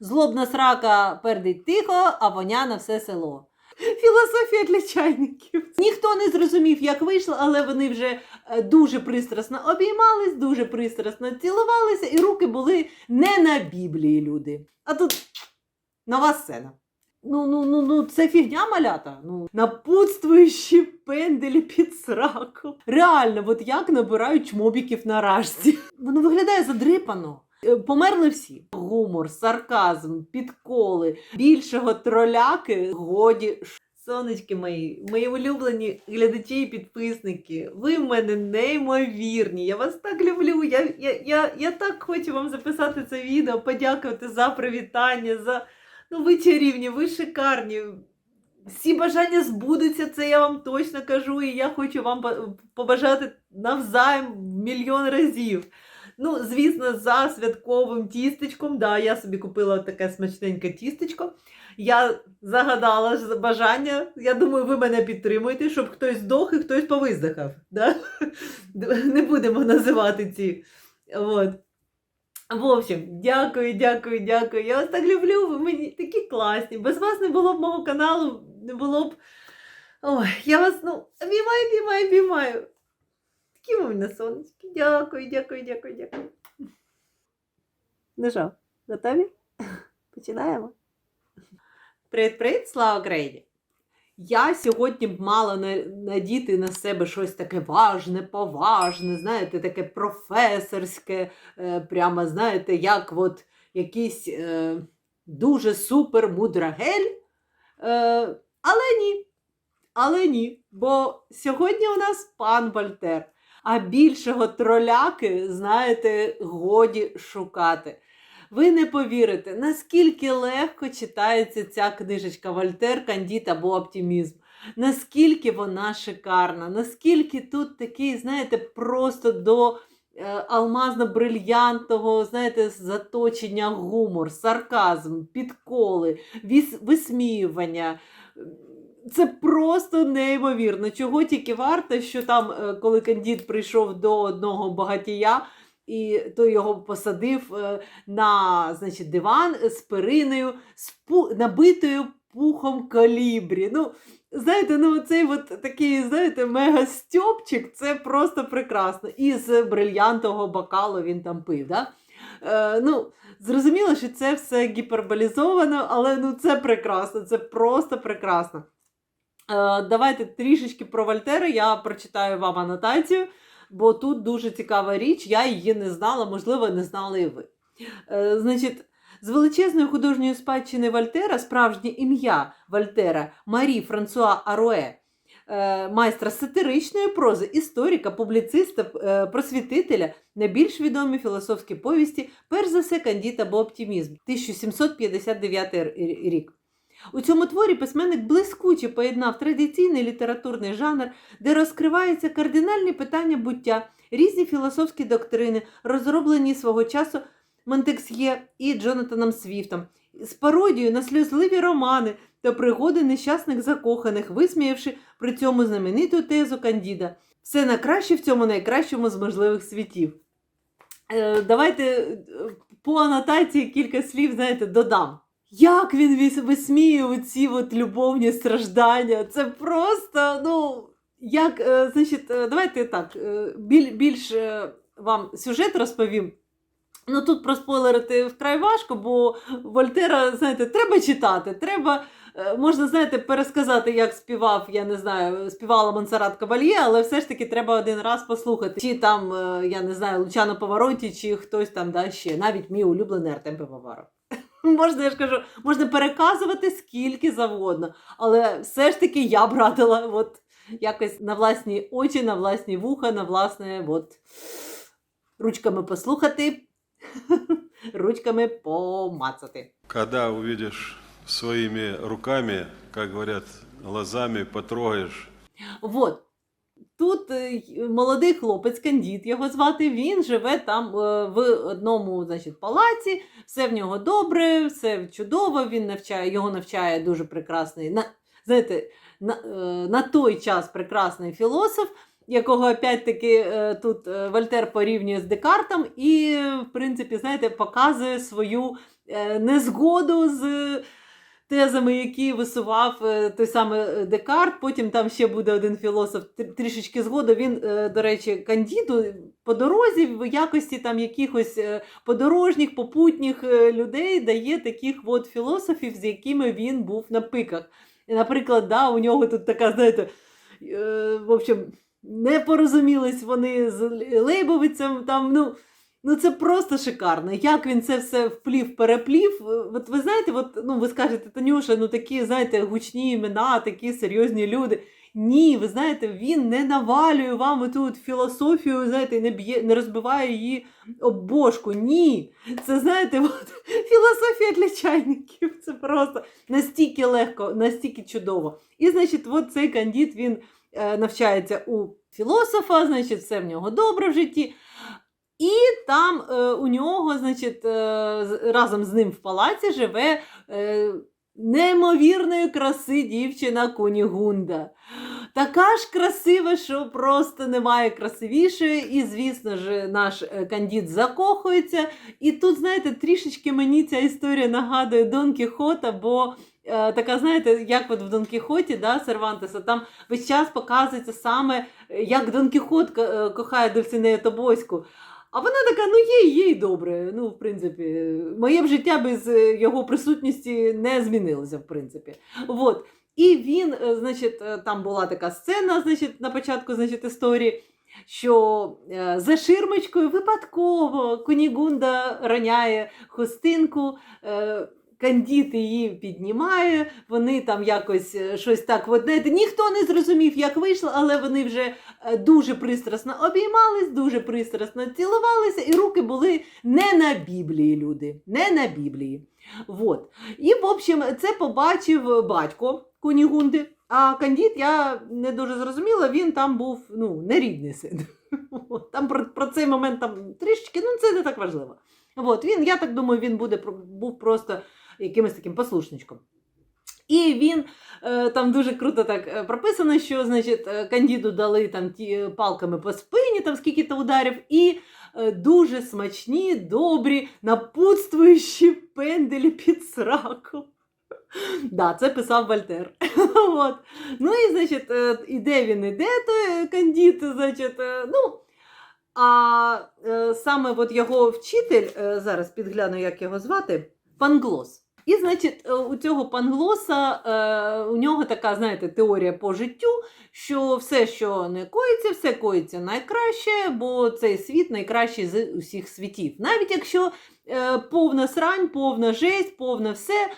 Злобна срака пердить тихо, а воня на все село. Філософія для чайників. Ніхто не зрозумів, як вийшло, але вони вже е, дуже пристрасно обіймались, дуже пристрасно цілувалися, і руки були не на Біблії, люди. А тут нова сцена. Ну, ну, ну, ну, це фігня малята. Ну, напутствуючі пенделі під сраку. Реально, от як набирають чмобіків на рашці. Воно виглядає задрипано. Е, Померли всі. Гумор, сарказм, підколи, більшого троляки годі. Сонечки мої, мої улюблені глядачі і підписники. Ви в мене неймовірні. Я вас так люблю. Я, я, я, я так хочу вам записати це відео, подякувати за привітання, за ну ви чарівні, ви шикарні. Всі бажання збудуться, це я вам точно кажу, і я хочу вам побажати навзаєм мільйон разів. Ну, звісно, за святковим тістечком. Да, я собі купила таке смачненьке тістечко. Я загадала бажання. Я думаю, ви мене підтримуєте, щоб хтось здох і хтось повиздихав. Да? Не будемо називати ці. От. В общем, дякую, дякую, дякую. Я вас так люблю. Ви мені такі класні. Без вас не було б мого каналу, не було б. Ой, я вас ну, обіймаю, обіймаю, обіймаю. Ви мене сонечки. Дякую, дякую, дякую, дякую. Ну що, готові? Починаємо. Привіт-привіт, слава Україні! Я сьогодні б мала надіти на себе щось таке важне, поважне, знаєте, таке професорське, е, прямо, знаєте, як от якийсь е, дуже супер мудрагель. Е, але ні. Але ні. Бо сьогодні у нас пан Вольтер. А більшого троляки, знаєте, годі шукати. Ви не повірите, наскільки легко читається ця книжечка Вольтер, Кандід або Оптимізм. Наскільки вона шикарна, наскільки тут такий, знаєте, просто до е, алмазно-брильянтового, знаєте, заточення гумор, сарказм, підколи, висміювання. Це просто неймовірно. Чого тільки варто, що там, е, коли Кандід прийшов до одного багатія, і той його посадив е, на значить, диван з периною, з пу... набитою пухом калібрі. Ну, знаєте, ну цей от такий, знаєте, мега-стьопчик, це просто прекрасно. І з брильянтового бокалу він там пив. Да? Е, ну, зрозуміло, що це все гіперболізовано, але ну, це прекрасно, це просто прекрасно. Е, давайте трішечки про Вольтера, я прочитаю вам анотацію бо тут дуже цікава річ, я її не знала, можливо, не знали і ви. Е, значить, з величезної художньої спадщини Вольтера справжнє ім'я Вольтера Марі Франсуа Аруе, е, майстра сатиричної прози, історика, публіциста, просвітителя, найбільш відомі філософські повісті, перш за все, Кандід або Оптимізм, 1759 р- рік. У цьому творі письменник блискуче поєднав традиційний літературний жанр де розкриваються кардинальні питання буття, різні філософські доктрини, розроблені свого часу Монтексьє і Джонатаном Свіфтом, з пародією на сльозливі романи та пригоди нещасних закоханих, висміявши при цьому знамениту тезу Кандіда. Все на краще в цьому найкращому з можливих світів. Е, давайте е, по анотації кілька слів, знаєте, додам. Як він висміює ці от любовні страждання? Це просто, ну, як, е, значить, е, давайте так, е, біль, більш вам сюжет розповім. Ну тут проспойлерити вкрай важко, бо Вольтера, знаєте, треба читати, треба, можна, знаєте, пересказати, як співав, я не знаю, співала Монсеррат Кавальє, але все ж таки треба один раз послухати. Чи там, я не знаю, Лучано Повороті, чи хтось там да, ще, навіть мій улюблений Артем Пивоваров. Можна, я ж кажу, можна переказувати скільки завгодно, але все ж таки я б радила от, якось на власні очі, на власні вуха, на власне от, ручками послухати, ручками помацати. Когда увидишь своими руками, как говорят, глазами потрогаешь, Вот. Тут е, молодий хлопець Кандід, його звати, він живе там е, в одному значить, палаці, все в нього добре, все чудово, він навчає, його навчає дуже прекрасний, на, знаєте, на, е, на той час прекрасний філософ, якого опять-таки тут Вольтер порівнює з Декартом і, в принципі, знаєте, показує свою незгоду з тезами, які висував е, той самий е, Декарт. Потім там ще буде один філософ трішечки згоду. Він, е, до речі, кандіду по дорозі в якості там якихось подорожніх, попутніх людей дає таких от філософів, з якими він був на пиках. І, наприклад, да, у нього тут така, знаєте, в общем, не порозумілись вони з Лейбовицем. Там, ну, ну це просто шикарно. Як він це все вплів, переплів. От ви знаєте, от, ну, ви скажете, Танюша, ну такі, знаєте, гучні імена, такі серйозні люди. Ні, ви знаєте, він не навалює вам тут філософію, знаєте, не б'є, не розбиває її об бошку. Ні. Це знаєте, от, філософія для чайників. Це просто настільки легко, настільки чудово. І, значить, от цей кандид він е, навчається у філософа, значить, все в нього добре в житті. І там е, у нього, значить, е, разом з ним в палаці живе е, неймовірної краси дівчина Кунігунда. Така ж красива, що просто немає красивішої. І, звісно ж, наш кандид закохується. І тут, знаєте, трішечки мені ця історія нагадує Дон Кіхота, бо така, знаєте, як от в Дон Кіхоті, да, Сервантеса, там весь час показується саме, як Дон Кіхот ко- кохає Дульцинею Тобоську. А вона така, ну є, є і добре. Ну, в принципі, моє б життя без е, його присутності не змінилося, в принципі. От. І він, е, значить, е, там була така сцена, значить, на початку значить, історії, що за ширмочкою випадково Кунігунда роняє хустинку. Кандід її піднімає, вони там якось е, щось так. Знаєте, ніхто не зрозумів, як вийшло, але вони вже е, дуже пристрасно обіймались, дуже пристрасно цілувалися, і руки були не на Біблії, люди, не на Біблії. Вот. І, в общем, це побачив батько Кунігунди. А Кандід, я не дуже зрозуміла, він там був ну, нерідний син. Там про, про цей момент там трішечки, ну це не так важливо. От, він, я так думаю, він буде, був просто якимось таким послушничком. І він е, там дуже круто так е, прописано, що значить, е, кандіду дали там ті палками по спині, там скільки-то ударів, і дуже смачні, добрі, напутствуючі пенделі під сраку. Да, це писав Вольтер. От. Ну і, значить, іде він іде, той кандід, значить, ну. А саме от його вчитель, зараз підгляну, як його звати, Панглос. І, значить, е, у цього панглоса е, у нього така, знаєте, теорія по життю, що все, що не коїться, все коїться найкраще, бо цей світ найкращий з усіх світів. Навіть якщо е, повна срань, повна жесть, повне все.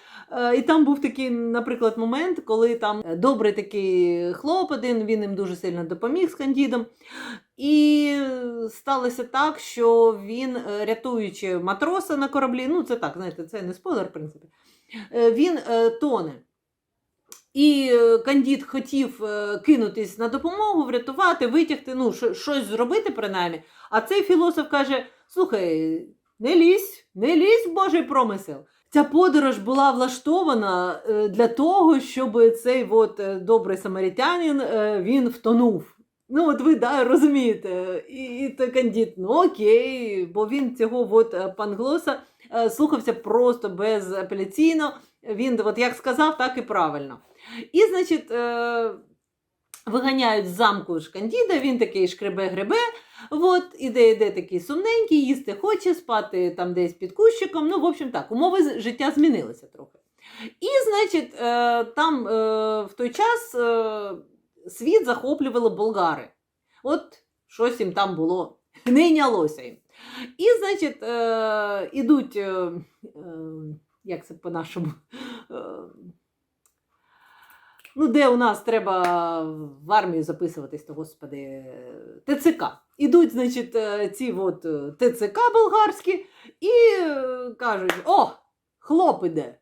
І там був такий, наприклад, момент, коли там добрий такий хлоп один, він їм дуже сильно допоміг з кандідом. І сталося так, що він, е, рятуючи матроса на кораблі, ну це так, знаєте, це не спойлер, в принципі, е, він е, тоне. І кандід хотів кинутись на допомогу, врятувати, витягти, ну, щось зробити принаймні. А цей філософ каже: слухай, не лізь, не лізь в Божий промисел. Ця подорож була влаштована для того, щоб цей от добрий самарітянин він втонув. Ну, от ви да, розумієте, і, і той кандід, ну окей, бо він цього от е, панглоса е, слухався просто безапеляційно. Він от як сказав, так і правильно. І, значить, е, виганяють з замку ж кандіда, він такий шкребе-гребе, от, іде, іде такий сумненький, їсти хоче, спати там десь під кущиком. Ну, в общем так, умови життя змінилися трохи. І, значить, там в той час світ захоплювали болгари. От щось їм там було, не йнялося їм. І, значить, е, ідуть, е, е, як це по-нашому, е, ну, де у нас треба в армію записуватись, то господи, ТЦК. Ідуть, значить, ці от ТЦК болгарські і кажуть: о, хлоп іде.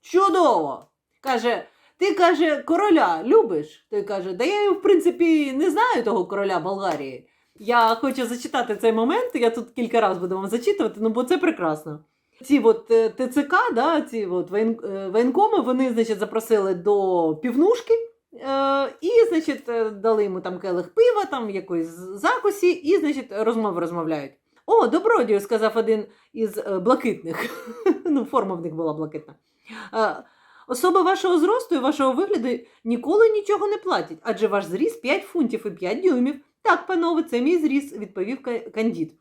Чудово! Каже, ти каже, короля любиш? Той каже, да я, в принципі, не знаю того короля Болгарії. Я хочу зачитати цей момент, я тут кілька разів буду вам зачитувати, ну бо це прекрасно. Ці от е, ТЦК, да, ці от е, воєнкоми, вони, значить, запросили до півнушки. Е, і, значить, дали йому там келих пива, там якоїсь закусі, і, значить, розмови розмовляють. О, добродію, сказав один із блакитних. ну, форма в них була блакитна. Особи вашого зросту і вашого вигляду ніколи нічого не платять, адже ваш зріст 5 фунтів і 5 дюймів. Так, панове, це мій зріст, відповів Кандід.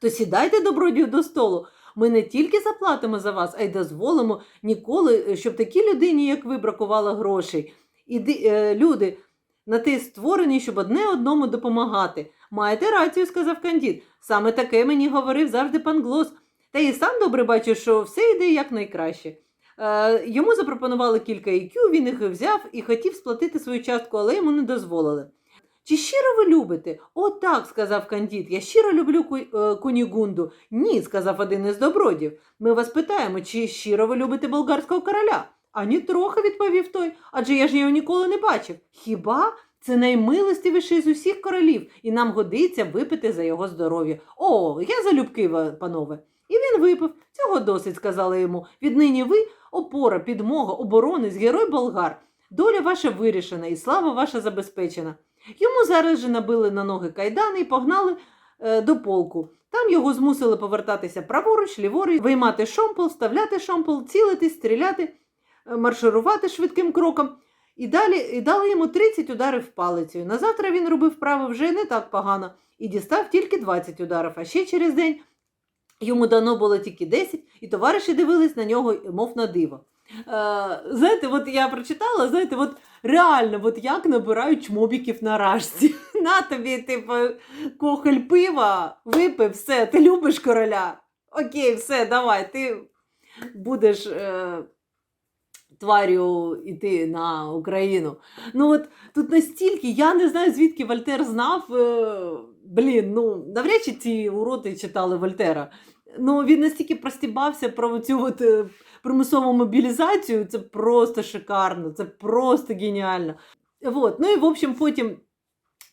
То сідайте, добродію, до столу. Ми не тільки заплатимо за вас, а й дозволимо ніколи, щоб такій людині, як ви, бракувало грошей. Іди, е, люди, на те створені, щоб одне одному допомагати. Маєте рацію, сказав Кандід. Саме таке мені говорив завжди пан Глос. Та і сам добре бачив, що все йде якнайкраще. Е, йому запропонували кілька IQ, він їх взяв і хотів сплатити свою частку, але йому не дозволили. Чи щиро ви любите? О, так, сказав Кандід. Я щиро люблю е, Кунігунду. Ні, сказав один із добродів. Ми вас питаємо, чи щиро ви любите болгарського короля? Ані трохи, відповів той, адже я ж його ніколи не бачив. Хіба? Це наймилостивіший з усіх королів, і нам годиться випити за його здоров'я. О, я залюбки, панове. І він випив. Цього досить, сказали йому. Віднині ви опора, підмога, оборонець, герой болгар. Доля ваша вирішена і слава ваша забезпечена. Йому зараз же набили на ноги кайдани і погнали е, до полку. Там його змусили повертатися праворуч, ліворуч, виймати шомпол, вставляти шомпол, цілити, стріляти, е, марширувати швидким кроком. І далі і дали йому 30 ударів палицею. На завтра він робив вправи вже не так погано і дістав тільки 20 ударів. А ще через день йому дано було тільки 10, і товариші дивились на нього, мов на диво. Е, знаєте, от я прочитала, знаєте, от реально, от як набирають чмобіків на рашці. На тобі, типу, кохоль пива, випив, все, ти любиш короля. Окей, все, давай, ти будеш е, тварю йти на Україну. Ну от тут настільки, я не знаю, звідки Вольтер знав. Е, блін, ну навряд чи ці уроди читали Вольтера. Ну, він настільки простібався про цю от, е, примусову мобілізацію, це просто шикарно, це просто геніально. Вот. Ну і в общем, потім.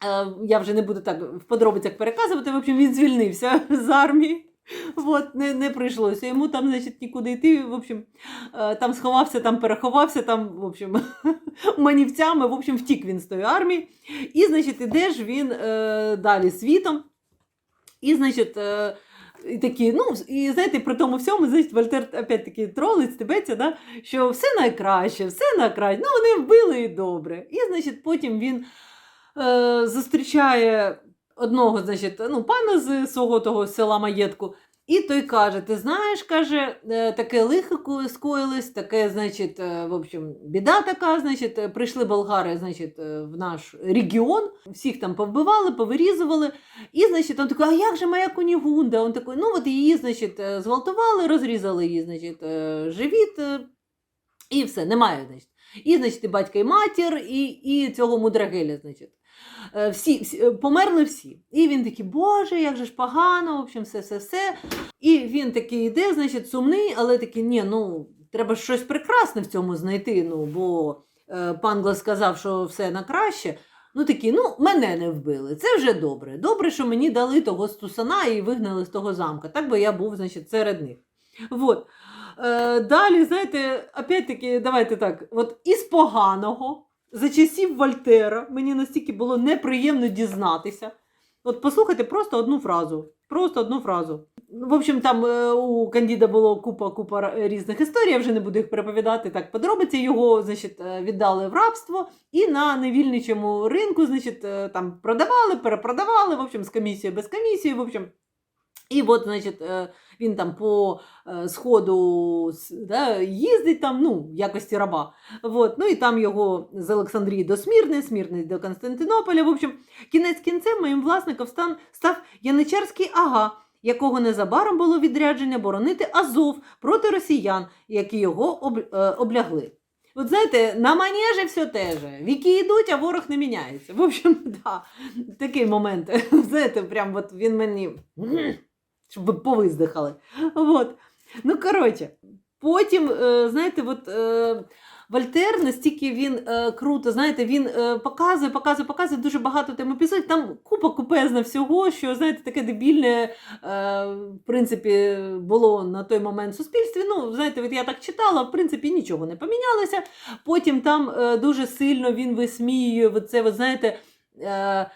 е, Я вже не буду так в подробицях переказувати. В общем, він звільнився з армії. Вот, не, не прийшлося йому там, значить, нікуди йти. В общем, е, там сховався, там переховався, там, в общем, манівцями, в общем, втік він з тої армії. І, значить, іде ж він е, далі світом. І, значить, е, і такі, ну, і знаєте, при тому всьому, значить, Вольтер опять-таки тролить, стебеться, да, що все найкраще, все найкраще. Ну, вони вбили і добре. І, значить, потім він е, зустрічає одного, значить, ну, пана з свого того села маєтку. І той каже: Ти знаєш, каже, е, таке лихо скоїлось, таке, значить, е, в общем, біда така, значить, е, прийшли болгари, значить, в наш регіон, всіх там повбивали, повирізували. І, значить, он такий, а як же моя конігунда? Он такий, ну от її, значить, зґвалтували, розрізали її, значить, живіт, і все, немає, значить. І, значить, і батька, і матір, і, і цього мудрагеля, значить. Е, Всі, всі е, померли всі. І він такий, Боже, як же ж погано, в общем, все, все, все. І він такий йде, значить, сумний, але такий, ні, ну, треба щось прекрасне в цьому знайти. Ну, бо е, пан Глас сказав, що все на краще. Ну такі, ну, мене не вбили. Це вже добре. Добре, що мені дали того стусана і вигнали з того замка. Так би я був, значить, серед них. Вот. Е, далі, знаєте, опять-таки, давайте так, от із поганого, за часів Вольтера, мені настільки було неприємно дізнатися. От послухайте просто одну фразу. Просто одну фразу. В общем, там е, у Кандіда було купа купа різних історій, я вже не буду їх переповідати. Так, подробиці його, значить, е, віддали в рабство і на невільничому ринку, значить, е, там продавали, перепродавали, в общем, з комісією, без комісії, в общем. І от, значить, е, він там по е, сходу да, їздить там, ну, в якості раба. Вот. Ну і там його з Олександрії до Смірни, Смірни до Константинополя. В общем, кінець кінцем моїм власником стан, став Яничарський ага, якого незабаром було відрядження боронити Азов проти росіян, які його об, е, облягли. От знаєте, на манежі все те же. Віки йдуть, а ворог не міняється. В общем, да, такий момент. Знаєте, прям от він мені. Щоб ви повиздихали. Вот. Ну, коротше, потім, е, знаєте, от, е, Вольтер настільки він е, круто, знаєте, він показує, показує, показує дуже багато тем епізодів. Там купа купезна всього, що знаєте, таке дебільне, е, в принципі, було на той момент в суспільстві. Ну, знаєте, от я так читала, в принципі, нічого не помінялося. Потім там е, дуже сильно він висміює, це, от, знаєте. Е,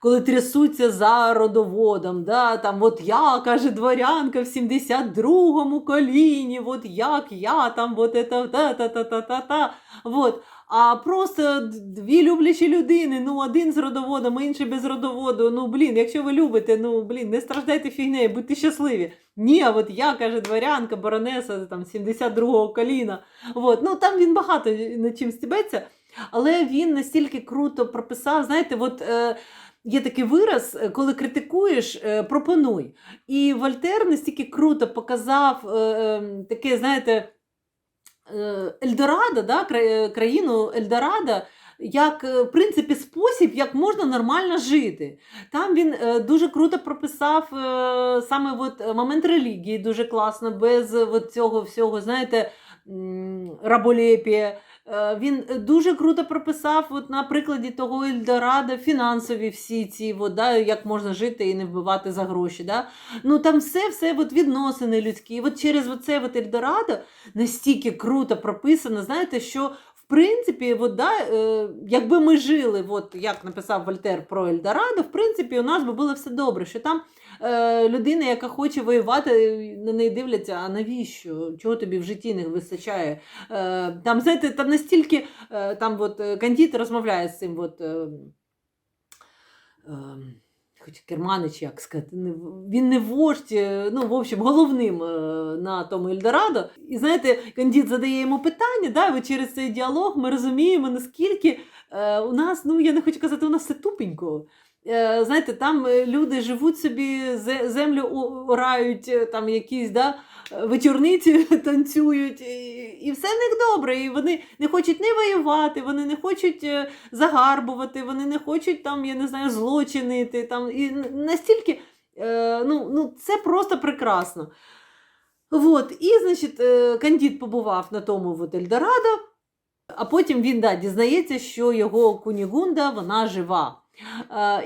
коли трясуться за родоводом. Да? Там, от я, каже дворянка в 72-му коліні, от як я там, от это, та-та-та-та-та-та. Вот. А просто дві люблячі людини, ну один з родоводом, інший без родоводу. Ну блін, якщо ви любите, ну блін, не страждайте фігнею, будьте щасливі. Ні, а от я, каже, дворянка, баронеса там 72-го коліна. От. Ну там він багато над чим стебеться, але він настільки круто прописав, знаєте, от. Е, Є такий вираз, е, коли критикуєш, е, пропонуй. І Вольтер настільки круто показав е, таке, знаєте, Ельдорадо, да, країну Ельдорадо, як в принципі спосіб, як можна нормально жити. Там він дуже круто прописав саме от, момент релігії, дуже класно, без от цього всього, знаєте, раболепія. Е, Він дуже круто прописав от, на прикладі того Ельдорадо фінансові всі ці, от, да, як можна жити і не вбивати за гроші. Да? Ну там все, все от, відносини людські. І от через оце от Ельдорадо настільки круто прописано, знаєте, що в принципі, от, да, е, якби ми жили, от, як написав Вольтер про Ельдорадо, в принципі, у нас би було все добре. Що там е, людина, яка хоче воювати, на неї дивляться, а навіщо? Чого тобі в житті не вистачає? Е, там, знаєте, там настільки е, там от, Кандід розмовляє з цим. От, Хоч Керманич, як сказати, він не вождь, ну, в общем, головним на тому Ельдорадо. І знаєте, Кандід задає йому питання, да, і через цей діалог ми розуміємо, наскільки у нас, ну я не хочу казати, у нас все тупенько. Е, знаєте, там е, люди живуть собі, землю орають, е, там якісь да, вечорниці танцюють, і, все в них добре. І вони не хочуть не воювати, вони не хочуть загарбувати, вони не хочуть там, я не знаю, злочинити. Там, і настільки ну, ну, це просто прекрасно. Вот. І, значить, Кандід побував на тому от Ельдорадо, а потім він да, дізнається, що його Кунігунда вона жива.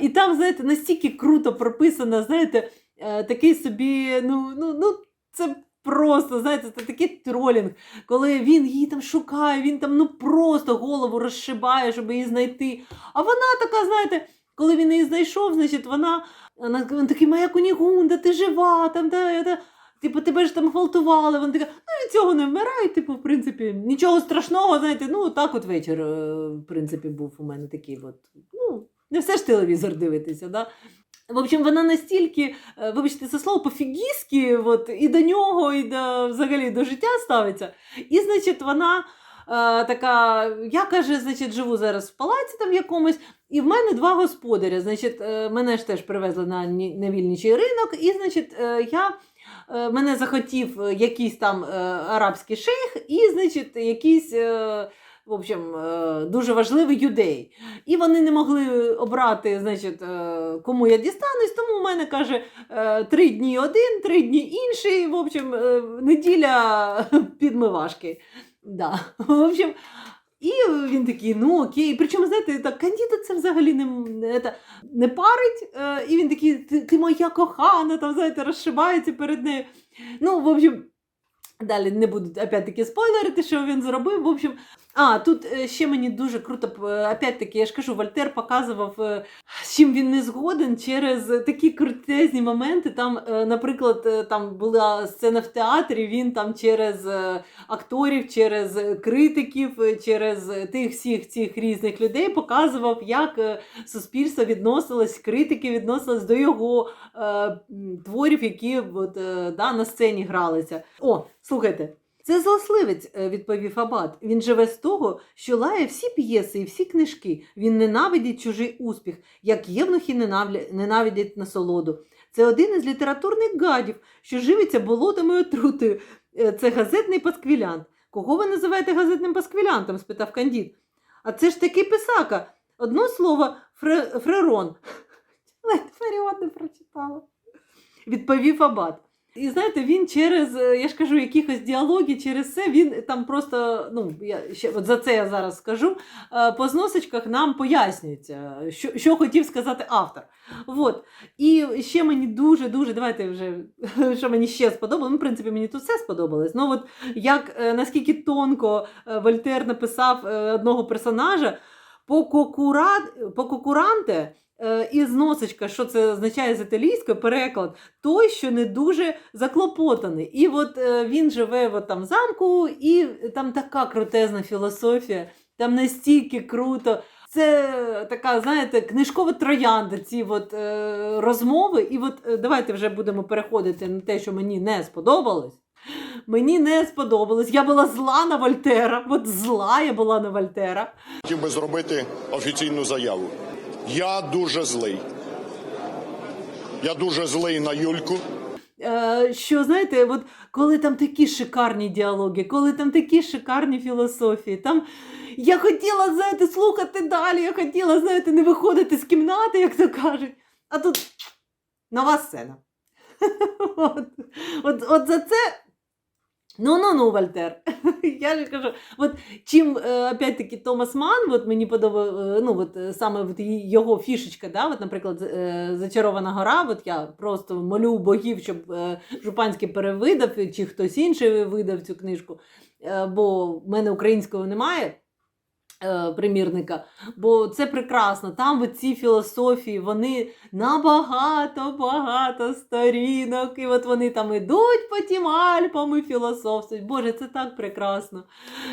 І там, знаєте, настільки круто прописано, знаєте, е, такий собі, ну, ну, ну, це просто, знаєте, це такий тролінг, коли він її там шукає, він там ну просто голову розшибає, щоб її знайти. А вона така, знаєте, коли він її знайшов, значить, вона, вона він такий, моя Кунігунда, ти жива, там, да, да. Типу, тебе ж там гвалтували, вона така, ну від цього не вмирають, типу, в принципі, нічого страшного, знаєте, ну так от вечір, е, в принципі, був у мене такий от, ну, не все ж телевізор дивитися, да? В общем, вона настільки, е, вибачте, це слово пофігістськи, от, і до нього, і до, взагалі до життя ставиться. І, значить, вона е, така, я каже, значить, живу зараз в палаці там якомусь, і в мене два господаря. Значить, е, мене ж теж привезли на ні- на вільничий ринок, і, значить, я. Мене захотів якийсь там арабський шейх, і, значить, якийсь в общем, е, дуже важливий юдей. І вони не могли обрати, значить, е, кому я дістанусь, тому у мене каже е, три дні один, три дні інший. В общем, неділя підмивашки. Да. В общем, і він такий, ну окей. Причому, знаєте, так, кандіда це взагалі не, це, не парить. І він такий, ти, ти моя кохана, там, знаєте, розшибається перед нею. Ну, в общем, далі не буду опять-таки спойлерити, що він зробив. В общем, а, тут е, ще мені дуже круто, е, опять-таки, я ж кажу, Вольтер показував, е, з чим він не згоден через такі крутезні моменти. Там, наприклад, там була сцена в театрі, він там через акторів, через критиків, через тих всіх цих різних людей показував, як суспільство відносилось, критики відносились до його творів, які от, да, на сцені гралися. О, слухайте. Це злосливець, е, відповів Абат. Він живе з того, що лає всі п'єси і всі книжки. Він ненавидить чужий успіх, як євнухи ненавидять насолоду. Це один із літературних гадів, що живиться болотами отрутою. Е, Це газетний пасквілянт. Кого ви називаєте газетним пасквілянтом? спитав Кандід. А це ж такий писака. Одно слово фре, фрерон. Ледь Феріон не прочитала. Відповів Абат. І знаєте, він через, е, я ж кажу, якихось діалоги, через це він там просто, ну, я ще от за це я зараз скажу, е, по зносочках нам пояснюється, що, що хотів сказати автор. От. І ще мені дуже-дуже, давайте вже, що мені ще сподобалось, ну, в принципі, мені тут все сподобалось. Ну, от як е, наскільки тонко Вольтер написав одного персонажа, по, кокура... по кокуранте і зносочка, що це означає з італійською, переклад, той, що не дуже заклопотаний. І от е, він живе от там в замку, і там така крутезна філософія, там настільки круто. Це така, знаєте, книжкова троянда, ці от, е, розмови. І от е, давайте вже будемо переходити на те, що мені не сподобалось. Мені не сподобалось. Я була зла на Вольтера. От зла я була на Вольтера. Хотів би зробити офіційну заяву. Я дуже злий. Я дуже злий на Юльку. Е, що знаєте, от коли там такі шикарні діалоги, коли там такі шикарні філософії, там я хотіла, знаєте, слухати далі, я хотіла, знаєте, не виходити з кімнати, як то кажуть. А тут нова сцена. От, от, от за це. Ну, ну, ну, Вольтер. Я ж кажу, от чим е, опять-таки Томас Ман, от мені подобає, ну, от е, саме от його фішечка, да, от, наприклад, е, Зачарована гора, от я просто молю богів, щоб е, Жупанський перевидав, чи хтось інший видав цю книжку, е, бо в мене українського немає. Е, Примірника, бо це прекрасно. Там от ці філософії, вони набагато багато сторінок, і от вони там ідуть по тим Альпам і філософствують. Боже, це так прекрасно.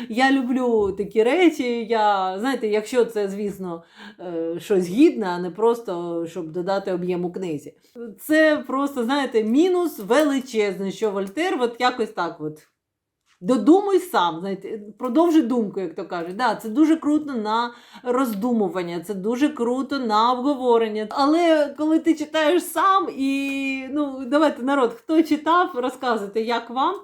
Я люблю такі речі. Я, знаєте, якщо це, звісно, е, щось гідне, а не просто щоб додати об'єму книзі. Це просто, знаєте, мінус величезний, що Вольтер, от якось так от. Додумуй сам, знаєте, продовжуй думку, як то кажуть. Да, це дуже круто на роздумування, це дуже круто на обговорення. Але коли ти читаєш сам і ну давайте народ, хто читав, розказуйте, як вам.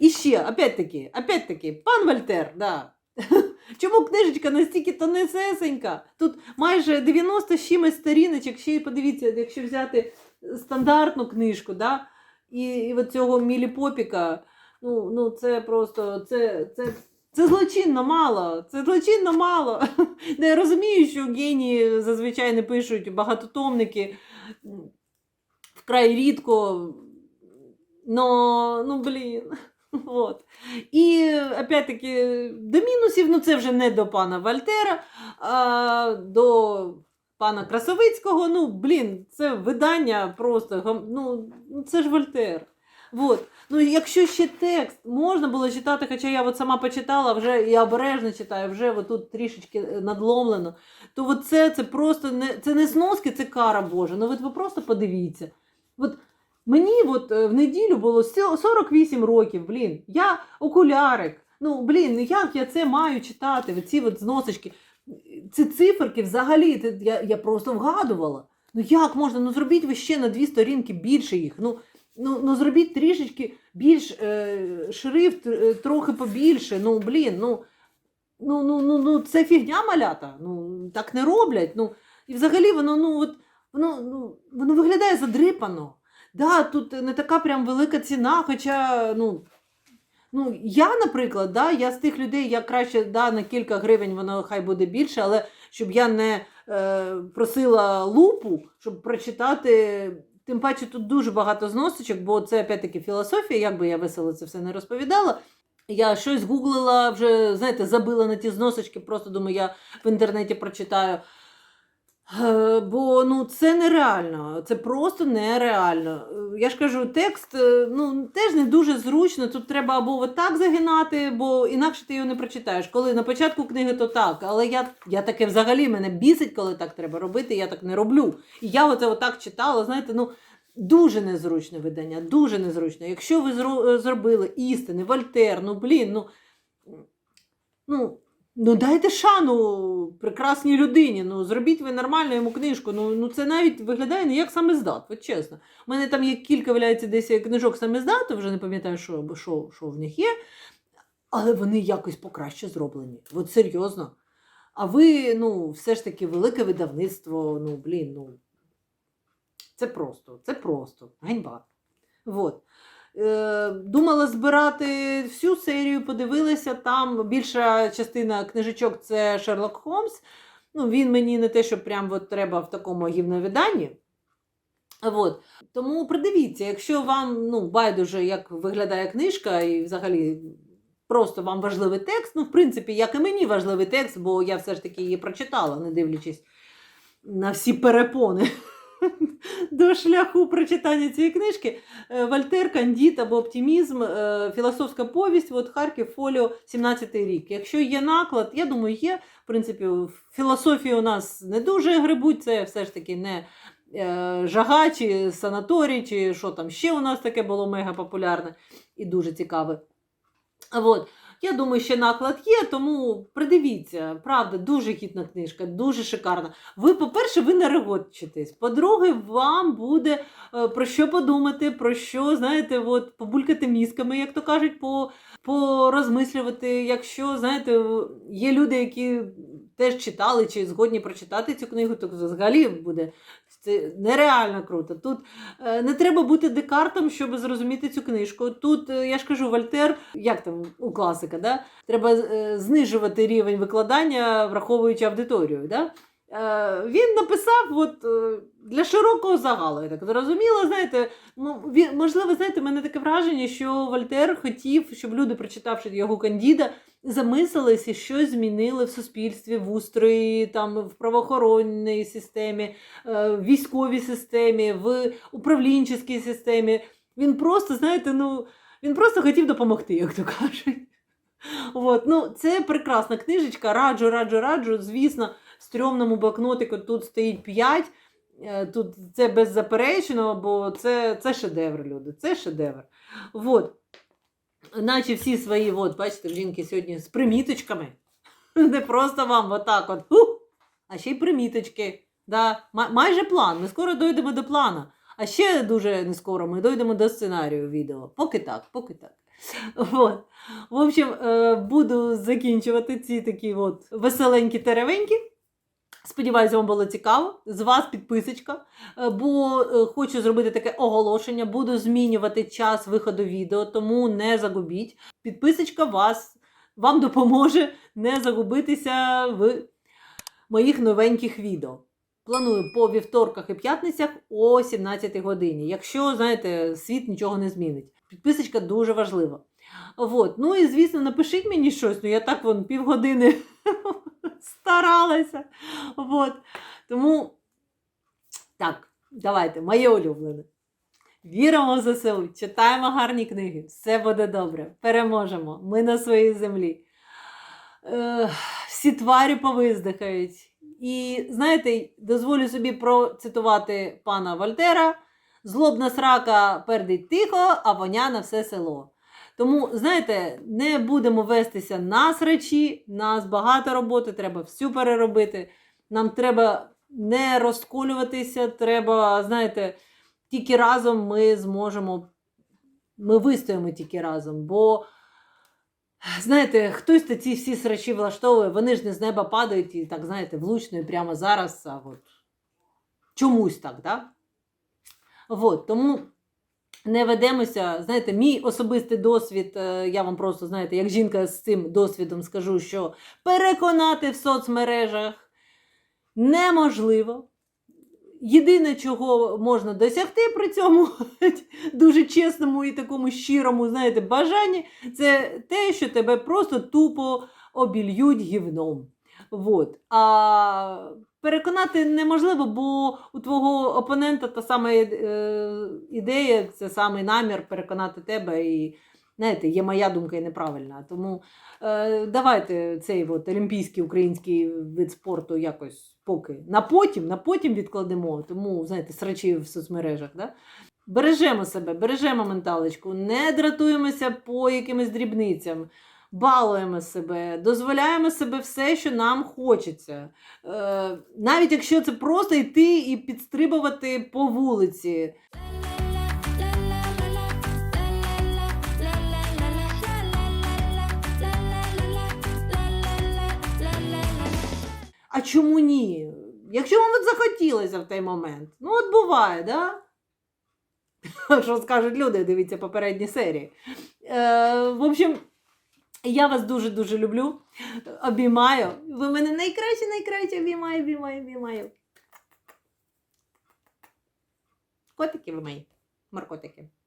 І ще, опять-таки, опять-таки, пан Вольтер, да. Чому книжечка настільки тонесесенька? Тут майже 90 чимось сторіночок, ще й подивіться, якщо взяти стандартну книжку, да? і, і от цього Мілі Попіка, ну, ну це просто це, це, це злочинно мало. Це злочинно мало. Я розумію, що генії зазвичай не пишуть багатотомники вкрай рідко. Но, ну блін. От. І опять-таки до мінусів, ну це вже не до пана Вальтера, а до пана Красовицького. Ну, блін, це видання просто. Ну, ну, це ж Вольтер. От. Ну, якщо ще текст можна було читати, хоча я от сама почитала, вже і обережно читаю, вже от тут трішечки е, надломлено, то от це, це просто не, це не сноски, це кара Божа. Ну от ви просто подивіться. От Мені от е, в неділю було 48 років, блін. Я окулярик. Ну, блін, ну як я це маю читати? Оці от зносочки. Ці циферки взагалі, я, я просто вгадувала. Ну як можна? Ну зробіть ви ще на дві сторінки більше їх. Ну, ну, ну зробіть трішечки більш е, шрифт, е, трохи побільше. Ну, блін, ну, ну, ну, ну, ну це фігня малята. Ну, так не роблять. Ну, і взагалі воно, ну, от, воно, ну, воно виглядає задрипано. Да, тут не така прям велика ціна, хоча, ну, ну я, наприклад, да, я з тих людей, я краще да, на кілька гривень воно хай буде більше, але щоб я не е, просила лупу, щоб прочитати. Тим паче тут дуже багато зносочок, бо це опять-таки філософія, як би я весело це все не розповідала. Я щось гуглила, вже, знаєте, забила на ті зносочки, просто думаю, я в інтернеті прочитаю. Е, Бо ну, це нереально, це просто нереально. Е, Я ж кажу, текст е, ну, теж не дуже зручно. Тут треба або отак загинати, бо інакше ти його не прочитаєш. Коли на початку книги, то так. Але я, я таке взагалі мене бісить, коли так треба робити, я так не роблю. І я оце отак читала, знаєте, ну. Дуже незручне видання, дуже незручно. Якщо ви зробили істини, Вольтер, ну блін, ну, ну, ну дайте шану прекрасній людині. Ну, зробіть ви нормально йому книжку. Ну, ну це навіть виглядає не як самиздат, от чесно. У мене там є кілька валяється десь книжок самиздату, вже не пам'ятаю, що, що, що в них є, але вони якось покраще зроблені. От серйозно. А ви, ну, все ж таки, велике видавництво, ну, блін, ну. Це просто, це просто. Ганьба. Вот. Е, думала збирати всю серію, подивилася, там більша частина книжечок це Шерлок Холмс. Ну, він мені не те, що прям от треба в такому гівновиданні. Вот. Тому придивіться, якщо вам ну, байдуже, як виглядає книжка, і взагалі просто вам важливий текст, ну, в принципі, як і мені важливий текст, бо я все ж таки її прочитала, не дивлячись на всі перепони до шляху прочитання цієї книжки. Е, Вольтер, Кандід або оптимізм, е, філософська повість, от Харків, фоліо, 17-й рік. Якщо є наклад, я думаю, є. В принципі, філософії у нас не дуже грибуть, це все ж таки не е, жага, чи санаторій, чи що там ще у нас таке було мега популярне і дуже цікаве. От. Я думаю, ще наклад є, тому придивіться, правда, дуже гідна книжка, дуже шикарна. Ви, по-перше, ви не регочитесь. По-друге, вам буде е, про що подумати, про що, знаєте, от, побулькати мізками, як то кажуть, по, порозмислювати. Якщо, знаєте, є люди, які теж читали чи згодні прочитати цю книгу, то взагалі буде це нереально круто. Тут е, не треба бути декартом, щоб зрозуміти цю книжку. Тут, е, я ж кажу, Вольтер, як там у класика, да? треба е, знижувати рівень викладання, враховуючи аудиторію. Да? Е, Він написав от, е, для широкого загалу, я так зрозуміла. Знаєте, ну, можливо, знаєте, в мене таке враження, що Вольтер хотів, щоб люди, прочитавши його кандіда, замислились і щось змінили в суспільстві, в устрої, там, в правоохоронній системі, е, в військовій системі, в управлінчій системі. Він просто, знаєте, ну, він просто хотів допомогти, як то кажуть. От, ну, це прекрасна книжечка. Раджу, раджу, раджу. Звісно, в стрьомному блокнотику тут стоїть 5. Е, Тут це беззаперечно, бо це, це шедевр, люди. Це шедевр. От. Наче всі свої, от, бачите, жінки сьогодні з приміточками. Не просто вам отак от, ух, а ще й приміточки. Да. Майже план. Ми скоро дійдемо до плана. А ще дуже не скоро ми дійдемо до сценарію відео. Поки так, поки так. От. В общем, е, буду закінчувати ці такі от веселенькі теревенькі. Сподіваюся, вам було цікаво. З вас підписочка, е, бо е, хочу зробити таке оголошення. Буду змінювати час виходу відео, тому не загубіть. Підписочка вас, вам допоможе не загубитися в моїх новеньких відео. Планую по вівторках і п'ятницях о 17 годині. Якщо, знаєте, світ нічого не змінить. Підписочка дуже важлива. Вот. Ну і звісно, напишіть мені щось. Ну я так вон півгодини старалася. Вот. Тому так, давайте, моє улюблене. Віримо в ЗСУ, читаємо гарні книги. Все буде добре. Переможемо. Ми на своїй землі. Е, всі тварі повиздихають. І знаєте, дозволю собі процитувати пана Вольтера: злобна срака пердить тихо, а воня на все село. Тому, знаєте, не будемо вестися на срачі, нас багато роботи, треба всю переробити. Нам треба не розколюватися, треба, знаєте, тільки разом ми зможемо, ми вистоїмо тільки разом. Бо, знаєте, хтось то ці всі срачі влаштовує, вони ж не з неба падають і так, знаєте, влучно і прямо зараз. А от чомусь так, да? От, тому не ведемося. Знаєте, мій особистий досвід, е, я вам просто, знаєте, як жінка з цим досвідом скажу, що переконати в соцмережах неможливо. Єдине, чого можна досягти при цьому дуже чесному і такому щирому, знаєте, бажанні, це те, що тебе просто тупо обільють гівном. Вот. А переконати неможливо, бо у твого опонента та сама е, ідея, це самий намір переконати тебе. І знаєте, є моя думка і неправильна. Тому е, давайте цей от олімпійський український вид спорту якось поки на потім, на потім відкладемо. Тому, знаєте, срачі в соцмережах. Да? Бережемо себе, бережемо менталочку, не дратуємося по якимось дрібницям. Балуємо себе, дозволяємо себе все, що нам хочеться. Е, навіть якщо це просто йти і підстрибувати по вулиці. А чому ні? Якщо вам от захотілося в той момент. Ну, от буває, да? Що скажуть люди, дивіться попередні серії. Е, в общем, я вас дуже-дуже люблю. Обіймаю. Ви мене найкраще, найкраще обіймаю, обіймаю, обіймаю. Котики ви мої. Маркотики.